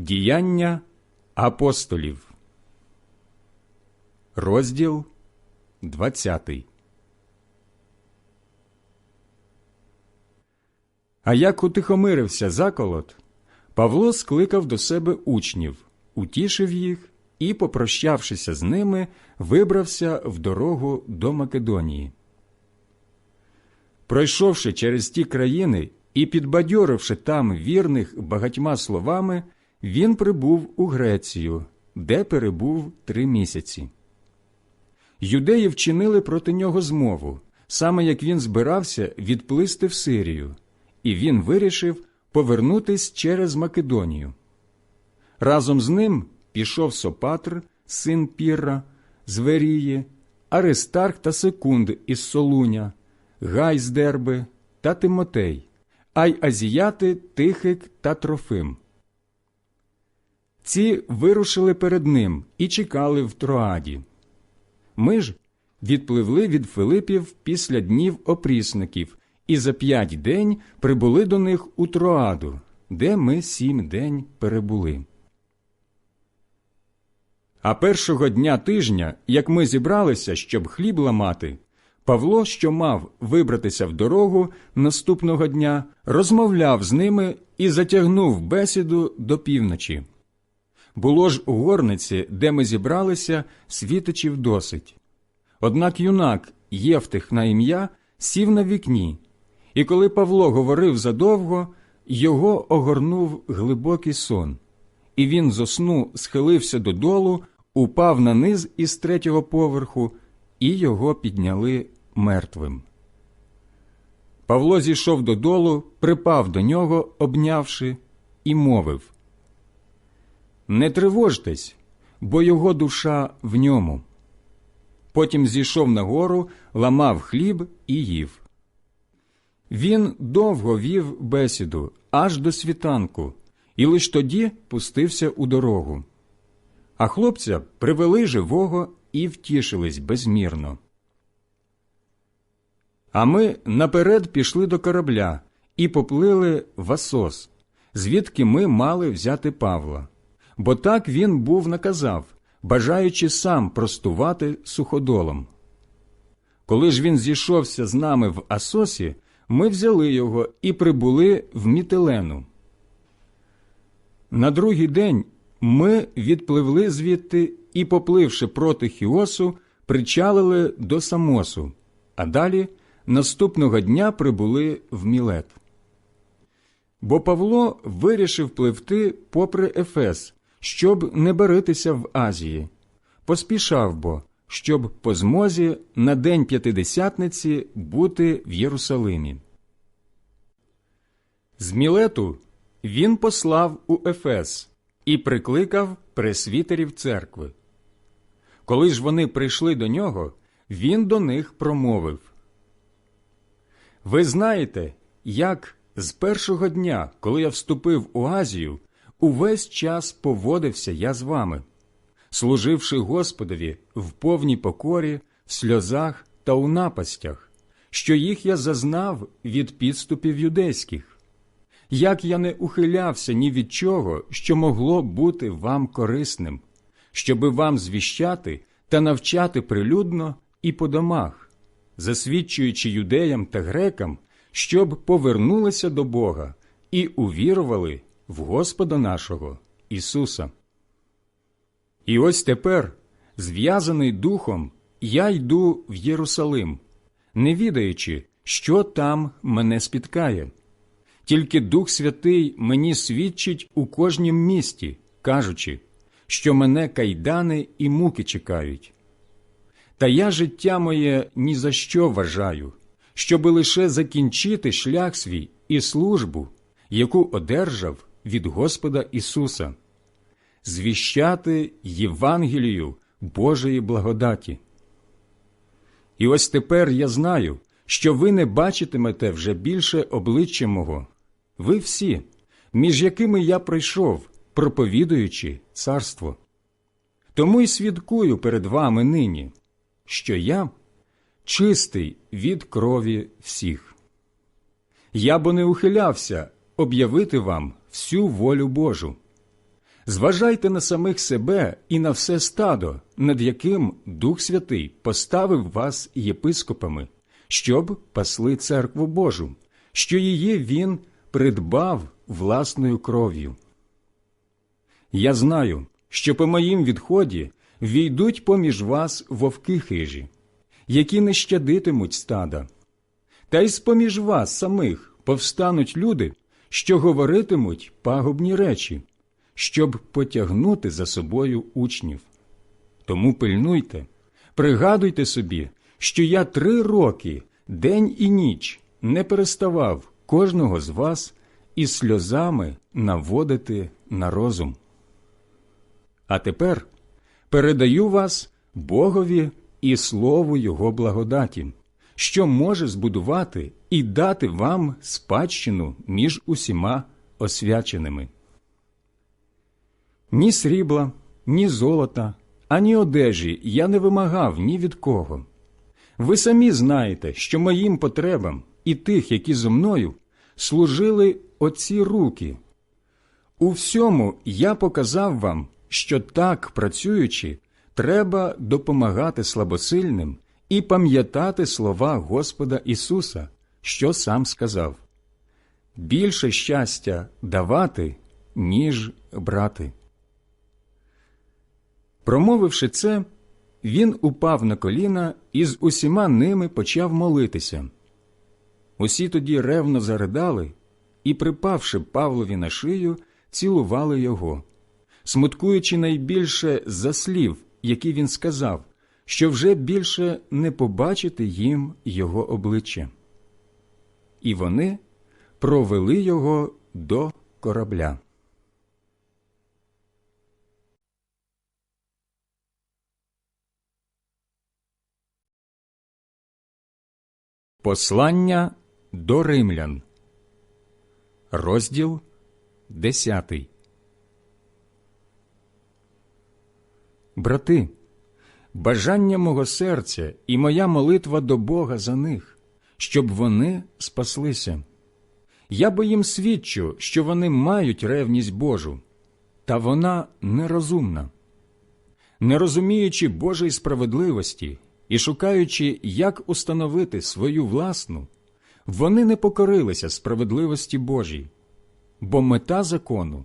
Діяння апостолів, розділ 20. А як утихомирився заколот, Павло скликав до себе учнів, утішив їх і, попрощавшися з ними, вибрався в дорогу до Македонії. Пройшовши через ті країни і підбадьоривши там вірних багатьма словами, він прибув у Грецію, де перебув три місяці. Юдеї вчинили проти нього змову, саме як він збирався відплисти в Сирію, і він вирішив повернутись через Македонію. Разом з ним пішов Сопатр, син Пірра, з Верії, Аристарх та Секунд із Солуня, Гай з Дерби та Тимотей, а й азіяти Тихик та Трофим. Ці вирушили перед ним і чекали в Троаді. Ми ж відпливли від Филипів після днів опрісників і за п'ять день прибули до них у Троаду, де ми сім день перебули. А першого дня тижня, як ми зібралися, щоб хліб ламати, Павло, що мав вибратися в дорогу наступного дня, розмовляв з ними і затягнув бесіду до півночі. Було ж у горниці, де ми зібралися, світочів досить. Однак юнак, Євтих на ім'я, сів на вікні, і коли Павло говорив задовго, його огорнув глибокий сон, і він зо сну схилився додолу, упав на низ із третього поверху, і його підняли мертвим. Павло зійшов додолу, припав до нього, обнявши, і мовив Не тривожтесь, бо його душа в ньому. Потім зійшов нагору, ламав хліб і їв. Він довго вів бесіду аж до світанку, і лиш тоді пустився у дорогу. А хлопця привели живого і втішились безмірно. А ми наперед пішли до корабля і поплили в Асос, звідки ми мали взяти Павла, бо так він був наказав, бажаючи сам простувати суходолом. Коли ж він зійшовся з нами в Асосі, ми взяли його і прибули в Мітилену. На другий день ми відпливли звідти і, попливши проти Хіосу, причалили до Самосу, а далі наступного дня прибули в Мілет. Бо Павло вирішив пливти попри Ефес, щоб не баритися в Азії. Поспішав бо, щоб по змозі на день п'ятидесятниці бути в Єрусалимі. З Мілету він послав у Ефес і прикликав пресвітерів церкви. Коли ж вони прийшли до нього, він до них промовив Ви знаєте, як з першого дня, коли я вступив у Азію, увесь час поводився я з вами, служивши Господові в повній покорі, в сльозах та у напастях, що їх я зазнав від підступів юдейських. Як я не ухилявся ні від чого, що могло бути вам корисним, щоби вам звіщати та навчати прилюдно і по домах, засвідчуючи юдеям та грекам, щоб повернулися до Бога і увірували в Господа нашого Ісуса. І ось тепер, зв'язаний духом, я йду в Єрусалим, не відаючи, що там мене спіткає. Тільки Дух Святий мені свідчить у кожнім місті, кажучи, що мене кайдани і муки чекають. Та я життя моє ні за що вважаю, щоби лише закінчити шлях свій і службу, яку одержав від Господа Ісуса, звіщати Євангелію Божої благодаті. І ось тепер я знаю, що ви не бачитимете вже більше обличчя мого, ви всі, між якими я пройшов, проповідуючи царство. Тому й свідкую перед вами нині, що я чистий від крові всіх. Я бо не ухилявся об'явити вам всю волю Божу. Зважайте на самих себе і на все стадо, над яким Дух Святий поставив вас єпископами, щоб пасли церкву Божу, що її він придбав власною кров'ю. Я знаю, що по моїм відході війдуть поміж вас вовки хижі, які не щадитимуть стада. Та й з поміж вас самих повстануть люди, що говоритимуть пагубні речі, щоб потягнути за собою учнів. Тому пильнуйте, пригадуйте собі, що я три роки, день і ніч, не переставав кожного з вас із сльозами наводити на розум. А тепер передаю вас Богові і Слову Його благодаті, що може збудувати і дати вам спадщину між усіма освяченими. Ні срібла, ні золота, ані одежі я не вимагав ні від кого. Ви самі знаєте, що моїм потребам і тих, які зо мною, служили оці руки. У всьому я показав вам, що так працюючи, треба допомагати слабосильним і пам'ятати слова Господа Ісуса, що сам сказав більше щастя давати, ніж брати. Промовивши це, він упав на коліна і з усіма ними почав молитися. Усі тоді ревно заридали і, припавши Павлові на шию, цілували його, смуткуючи найбільше за слів, які він сказав, що вже більше не побачити їм його обличчя. І вони провели його до корабля. Послання до римлян, розділ 10 Брати, бажання мого серця і моя молитва до Бога за них, щоб вони спаслися. Я бо їм свідчу, що вони мають ревність Божу, та вона нерозумна. Не розуміючи Божої справедливості і шукаючи, як установити свою власну, вони не покорилися справедливості Божій, бо мета закону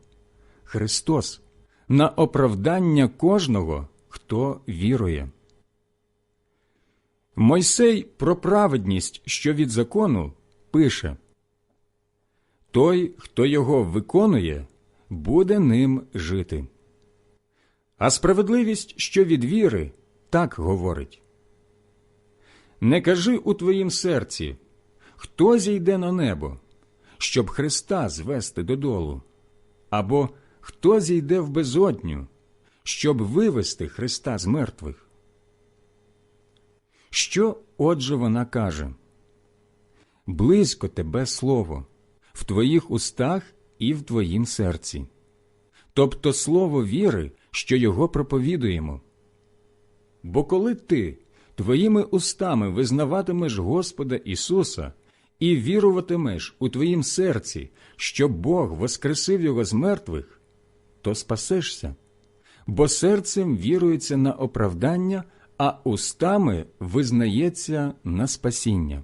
Христос на оправдання кожного, хто вірує. Мойсей про праведність, що від закону, пише Той, хто його виконує, буде ним жити. А справедливість, що від віри, так говорить не кажи у твоїм серці, хто зійде на небо, щоб Христа звести додолу, або хто зійде в безодню, щоб вивести Христа з мертвих. Що отже вона каже? Близько тебе слово, в твоїх устах і в твоїм серці, тобто слово віри, що його проповідуємо. Бо коли ти твоїми устами визнаватимеш Господа Ісуса і віруватимеш у твоїм серці, що Бог воскресив Його з мертвих, то спасешся, бо серцем вірується на оправдання, а устами визнається на спасіння.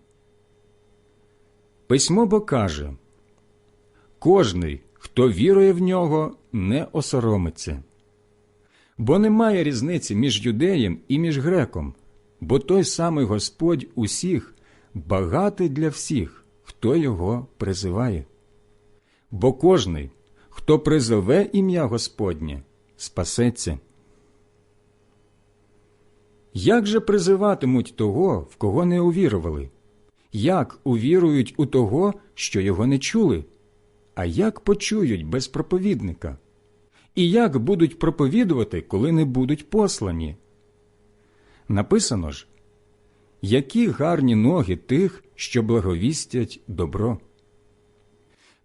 Письмо бо каже кожний, хто вірує в нього, не осоромиться. Бо немає різниці між юдеєм і між греком, бо той самий Господь усіх багатий для всіх, хто його призиває. Бо кожний, хто призове ім'я Господнє, спасеться. Як же призиватимуть того, в кого не увірували? Як увірують у того, що його не чули? А як почують без проповідника? І як будуть проповідувати, коли не будуть послані? Написано ж, які гарні ноги тих, що благовістять добро.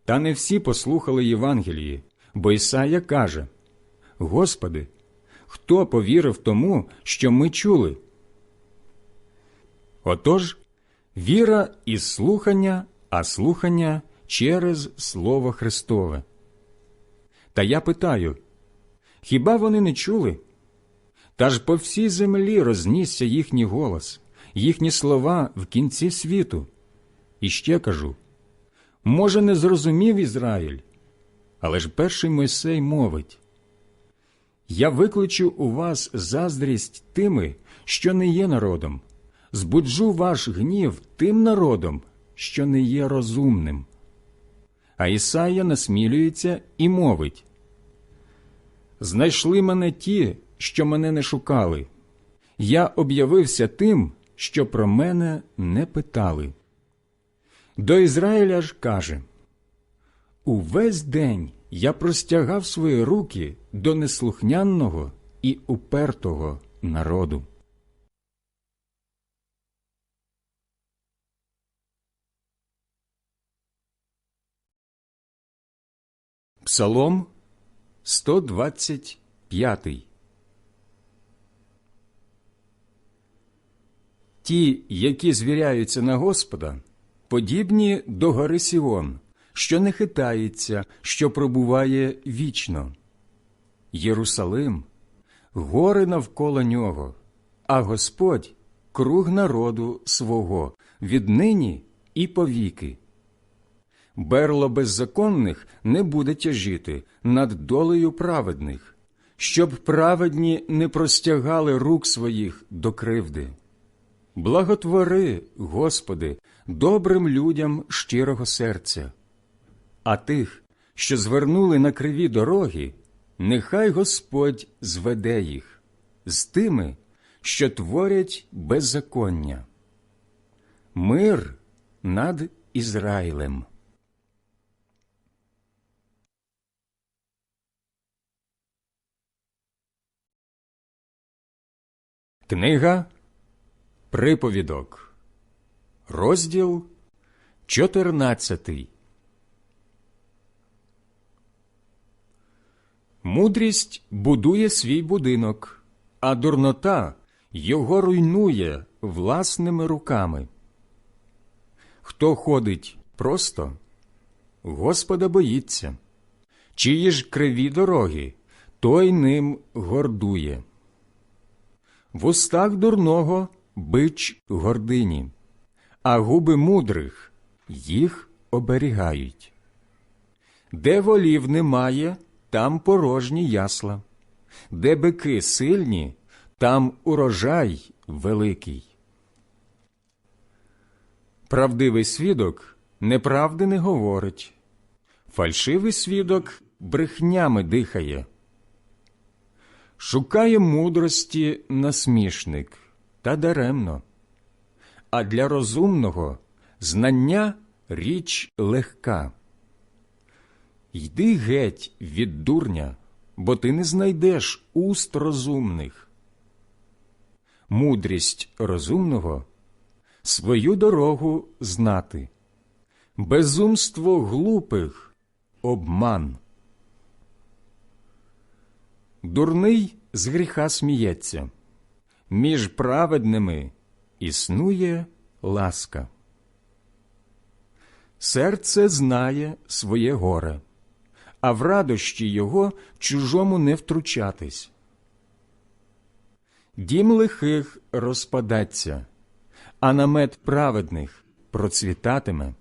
Та не всі послухали Євангелії, бо Ісая каже Господи, хто повірив тому, що ми чули? Отож, віра із слухання, а слухання через Слово Христове. Та я питаю Хіба вони не чули? Та ж по всій землі рознісся їхній голос, їхні слова в кінці світу. І ще кажу може, не зрозумів Ізраїль, але ж перший Мойсей мовить Я викличу у вас заздрість тими, що не є народом, збуджу ваш гнів тим народом, що не є розумним. А Ісая насмілюється і мовить Знайшли мене ті, що мене не шукали. Я об'явився тим, що про мене не питали. До Ізраїля ж каже Увесь день я простягав свої руки до неслухняного і упертого народу. Псалом 125 Ті, які звіряються на Господа, подібні до гори Сіон, що не хитається, що пробуває вічно. Єрусалим, гори навколо нього, а Господь круг народу свого, віднині і повіки. Берло беззаконних не буде тяжіти над долею праведних, щоб праведні не простягали рук своїх до кривди. Благотвори, Господи, добрим людям щирого серця, а тих, що звернули на криві дороги, нехай Господь зведе їх з тими, що творять беззаконня. Мир над Ізраїлем. Книга Приповідок, розділ 14 Мудрість будує свій будинок, а дурнота його руйнує власними руками. Хто ходить просто, Господа боїться, чиї ж криві дороги, той ним гордує. В устах дурного бич гордині, а губи мудрих їх оберігають. Де волів немає, там порожні ясла, де бики сильні, там урожай великий. Правдивий свідок неправди не говорить, фальшивий свідок брехнями дихає. Шукає мудрості насмішник та даремно, а для розумного знання річ легка. Йди геть від дурня, бо ти не знайдеш уст розумних. Мудрість розумного свою дорогу знати, безумство глупих обман. Дурний з гріха сміється, між праведними існує ласка. Серце знає своє горе, а в радощі його чужому не втручатись. Дім лихих розпадаться, а намет праведних процвітатиме.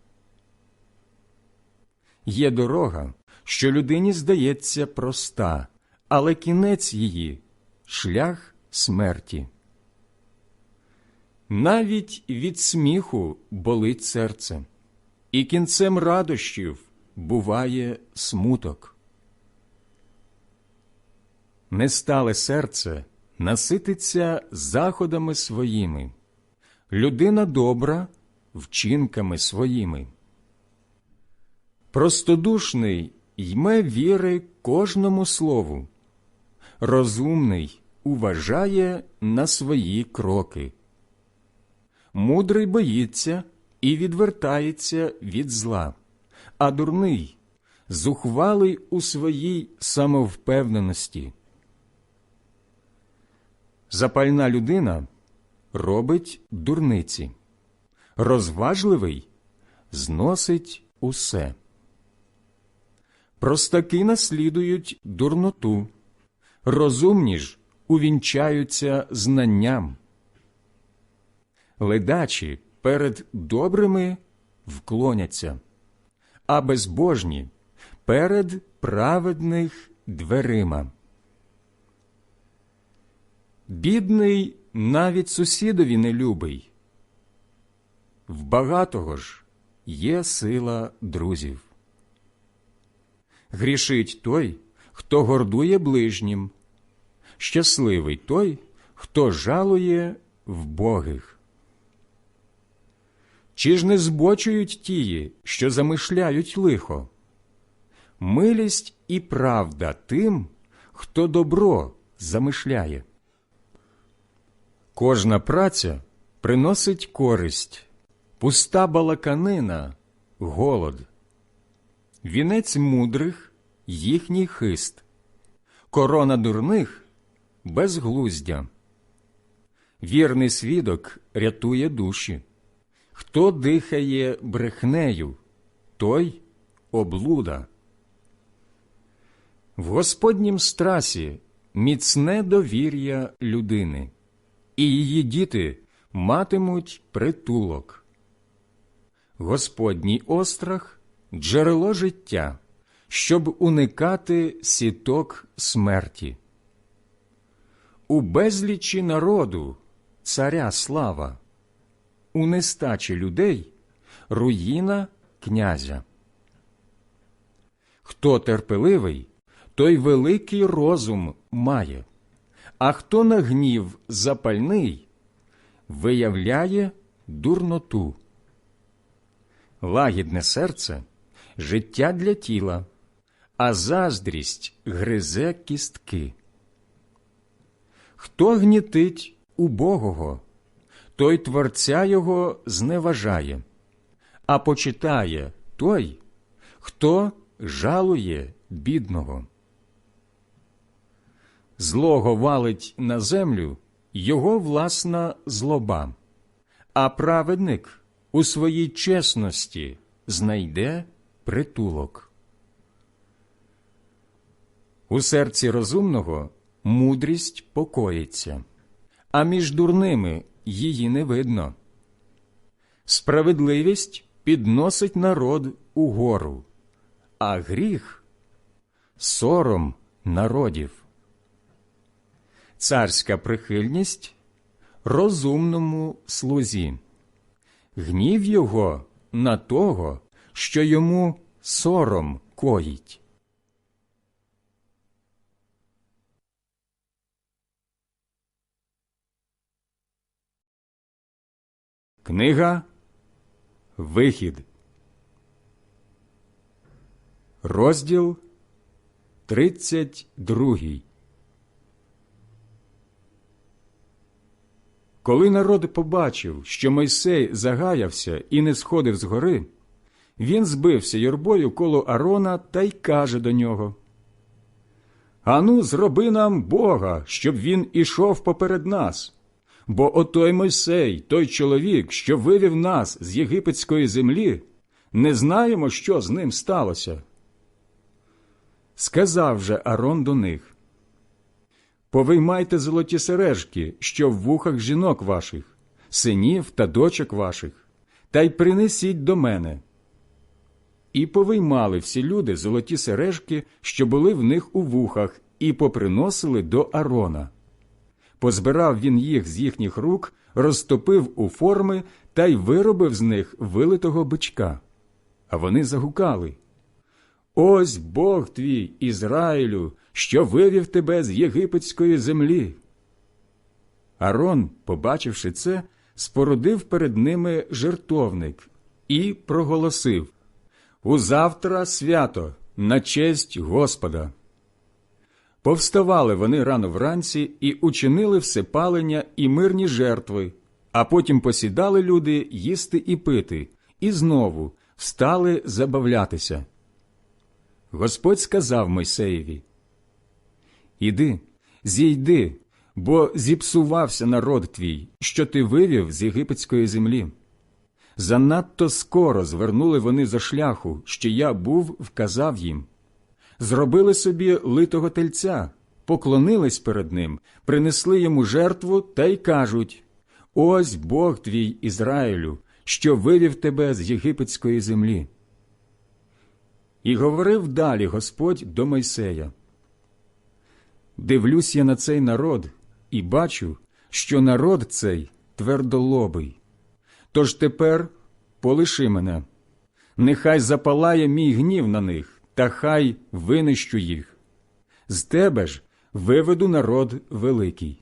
Є дорога, що людині здається проста, але кінець її шлях смерті. Навіть від сміху болить серце, і кінцем радощів буває смуток. Нестале серце насититься заходами своїми, людина добра вчинками своїми. Простодушний йме віри кожному слову, розумний уважає на свої кроки. Мудрий боїться і відвертається від зла, а дурний зухвалий у своїй самовпевненості. Запальна людина робить дурниці, розважливий зносить усе. Простаки наслідують дурноту, розумні ж увінчаються знанням. Ледачі перед добрими вклоняться, а безбожні перед праведних дверима. Бідний навіть сусідові не любий. В багатого ж є сила друзів. Грішить той, хто гордує ближнім, щасливий той, хто жалує вбогих. Чи ж не збочують тії, що замишляють лихо? Милість і правда тим, хто добро замишляє. Кожна праця приносить користь, пуста балаканина голод. Вінець мудрих їхній хист, корона дурних безглуздя. Вірний свідок рятує душі. Хто дихає брехнею, той облуда. В Господнім страсі міцне довір'я людини, і її діти матимуть притулок. Господній острах джерело життя, щоб уникати сіток смерті. У безлічі народу царя слава, у нестачі людей руїна князя. Хто терпеливий, той великий розум має, а хто на гнів запальний, виявляє дурноту. Лагідне серце життя для тіла, а заздрість гризе кістки. Хто гнітить убогого, той творця його зневажає, а почитає той, хто жалує бідного. Злого валить на землю його власна злоба, а праведник у своїй чесності знайде притулок. У серці розумного мудрість покоїться, а між дурними її не видно. Справедливість підносить народ угору, а гріх сором народів. Царська прихильність розумному слузі, гнів його на того, що йому сором коїть. Книга Вихід, розділ тридцять другий. Коли народ побачив, що Мойсей загаявся і не сходив з гори, він збився юрбою коло Арона та й каже до нього Ану, зроби нам Бога, щоб він ішов поперед нас. Бо отой Мойсей, той чоловік, що вивів нас з єгипетської землі, не знаємо, що з ним сталося. Сказав же Арон до них Повиймайте золоті сережки, що в вухах жінок ваших, синів та дочок ваших, та й принесіть до мене. І повиймали всі люди золоті сережки, що були в них у вухах, і поприносили до Арона. Позбирав він їх з їхніх рук, розтопив у форми та й виробив з них вилитого бичка. А вони загукали Ось Бог твій, Ізраїлю, що вивів тебе з єгипетської землі. Арон, побачивши це, спорудив перед ними жертовник і проголосив Узавтра свято на честь Господа. Повставали вони рано вранці і учинили всепалення і мирні жертви, а потім посідали люди їсти і пити, і знову встали забавлятися. Господь сказав Мойсеєві Іди, зійди, бо зіпсувався народ твій, що ти вивів з єгипетської землі. Занадто скоро звернули вони за шляху, що я був вказав їм. Зробили собі литого тельця, поклонились перед ним, принесли йому жертву та й кажуть Ось Бог твій Ізраїлю, що вивів тебе з єгипетської землі. І говорив далі Господь до Мойсея. Дивлюсь я на цей народ і бачу, що народ цей твердолобий. Тож тепер полиши мене, нехай запалає мій гнів на них, та хай винищу їх. З тебе ж виведу народ великий.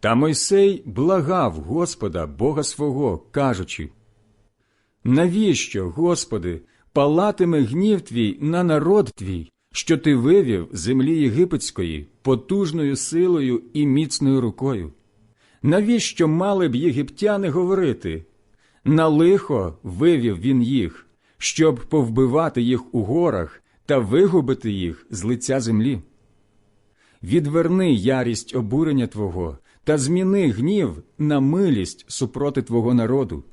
Та Мойсей благав Господа, Бога свого, кажучи Навіщо, Господи, палатиме гнів твій на народ твій, що ти вивів землі єгипетської потужною силою і міцною рукою? Навіщо мали б єгиптяни говорити? На лихо вивів він їх, щоб повбивати їх у горах та вигубити їх з лиця землі. Відверни ярість обурення Твого та зміни гнів на милість супроти Твого народу.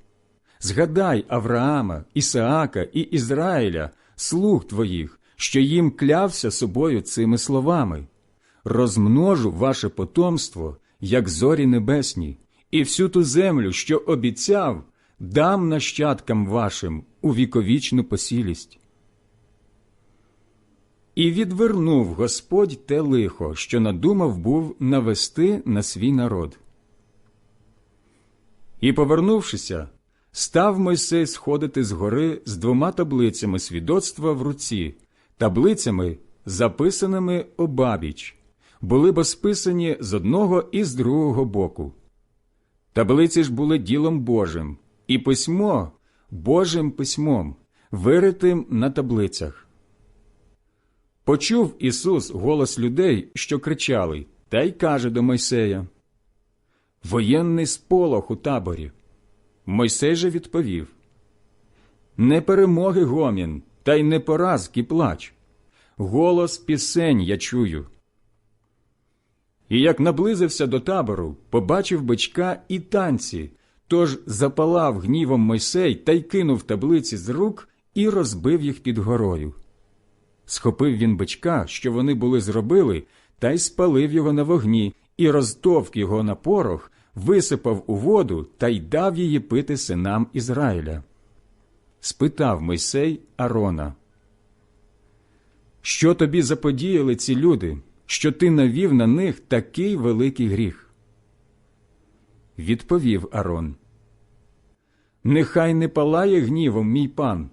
Згадай Авраама, Ісаака і Ізраїля, слуг Твоїх, що їм клявся собою цими словами. Розмножу ваше потомство, як зорі небесні, і всю ту землю, що обіцяв, дам нащадкам вашим у віковічну посілість. І відвернув Господь те лихо, що надумав був навести на свій народ. І, повернувшися, став Мойсей сходити з гори з двома таблицями свідоцтва в руці, таблицями, записаними обабіч, були бо списані з одного і з другого боку. Таблиці ж були ділом Божим, і письмо Божим письмом, виритим на таблицях. Почув Ісус голос людей, що кричали, та й каже до Мойсея Воєнний сполох у таборі. Мойсей же відповів Не перемоги гомін, та й не поразки плач. Голос пісень я чую. І як наблизився до табору, побачив бичка і танці, тож запалав гнівом Мойсей та й кинув таблиці з рук і розбив їх під горою. Схопив він бичка, що вони були зробили, та й спалив його на вогні, і розтовк його на порох, висипав у воду та й дав її пити синам Ізраїля. Спитав Мойсей Арона, Що тобі заподіяли ці люди, що ти навів на них такий великий гріх? Відповів Арон. Нехай не палає гнівом, мій пан.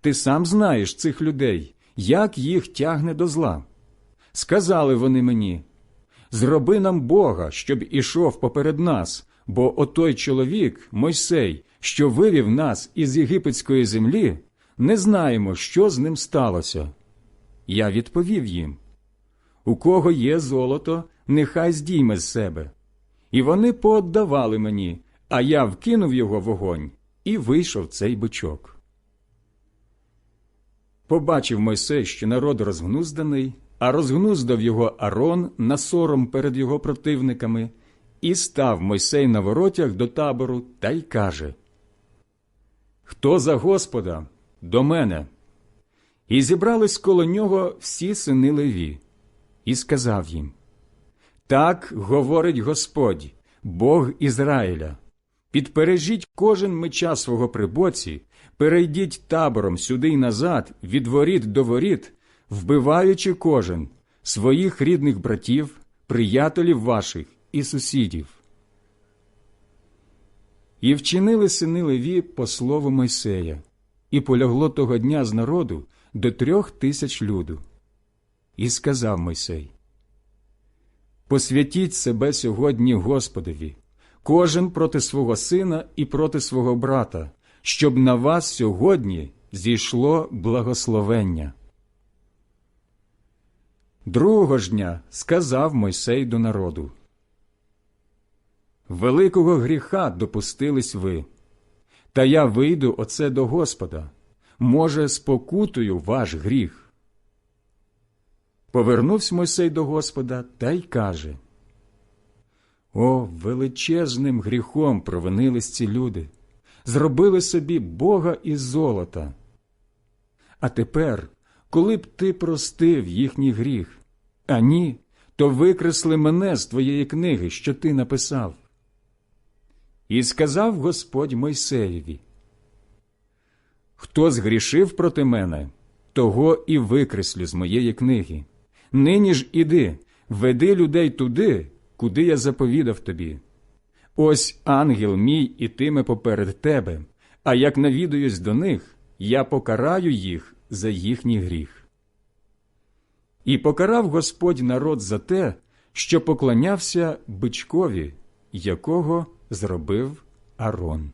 Ти сам знаєш цих людей, як їх тягне до зла. Сказали вони мені Зроби нам Бога, щоб ішов поперед нас, бо отой чоловік, Мойсей, що вивів нас із єгипетської землі, не знаємо, що з ним сталося. Я відповів їм У кого є золото, нехай здійме з себе. І вони пооддавали мені, а я вкинув його в вогонь, і вийшов цей бичок. Побачив Мойсей, що народ розгнузданий, а розгнуздав його Арон на сором перед його противниками, і став Мойсей на воротях до табору та й каже Хто за Господа? До мене. І зібрались коло нього всі сини Леві, і сказав їм Так говорить Господь, Бог Ізраїля. Підпережіть кожен меча свого при боці, перейдіть табором сюди й назад, від воріт до воріт, вбиваючи кожен своїх рідних братів, приятелів ваших і сусідів. І вчинили сини Леві по слову Мойсея, і полягло того дня з народу до трьох тисяч люду. І сказав Мойсей Посвятіть себе сьогодні Господові, кожен проти свого сина і проти свого брата, щоб на вас сьогодні зійшло благословення. Другого ж дня сказав Мойсей до народу Великого гріха допустились ви, та я вийду оце до Господа, може, спокутую ваш гріх. Повернувся Мойсей до Господа та й каже О, величезним гріхом провинились ці люди, зробили собі Бога із золота. А тепер, коли б ти простив їхній гріх, А ні, то викресли мене з твоєї книги, що ти написав. І сказав Господь Мойсеєві, Хто згрішив проти мене, того і викреслю з моєї книги. Нині ж іди, веди людей туди, куди я заповідав тобі. Ось ангел мій ітиме поперед тебе, а як навідуюсь до них, я покараю їх за їхній гріх. І покарав Господь народ за те, що поклонявся бичкові, якого зробив Арон.